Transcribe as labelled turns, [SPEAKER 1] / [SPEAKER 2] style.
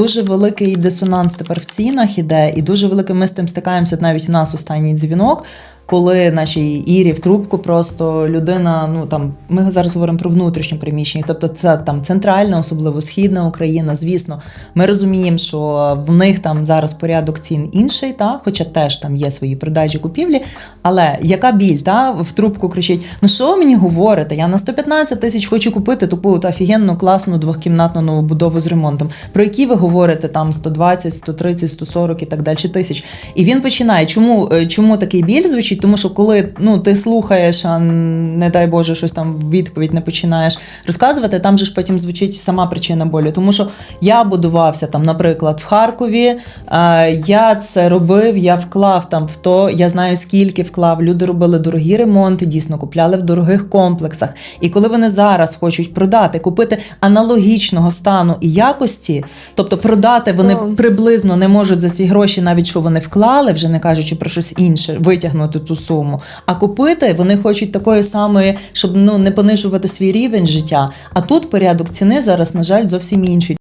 [SPEAKER 1] дуже великий дисонанс тепер в цінах іде, і дуже великий ми з тим стикаємося. Навіть у нас останній дзвінок. Коли нашій Ірі в трубку просто людина, ну там ми зараз говоримо про внутрішнє приміщення, тобто це там центральна, особливо східна Україна. Звісно, ми розуміємо, що в них там зараз порядок цін інший, та хоча теж там є свої продажі купівлі. Але яка біль, та в трубку кричить: Ну що ви мені говорите? Я на 115 тисяч хочу купити таку офігенну класну двохкімнатну новобудову з ремонтом. Про які ви говорите там 120, 130, 140 і так далі тисяч. І він починає. Чому, е, чому такий біль звучить? Тому що коли ну ти слухаєш, а не дай Боже, щось там в відповідь не починаєш розказувати, там же ж потім звучить сама причина болю. Тому що я будувався там, наприклад, в Харкові. Я це робив, я вклав там в то, я знаю скільки вклав. Люди робили дорогі ремонти, дійсно купляли в дорогих комплексах. І коли вони зараз хочуть продати, купити аналогічного стану і якості, тобто продати вони приблизно не можуть за ці гроші, навіть що вони вклали, вже не кажучи про щось інше, витягнути ту суму. А купити вони хочуть такої самої, щоб ну не понижувати свій рівень життя. А тут порядок ціни зараз, на жаль, зовсім інший.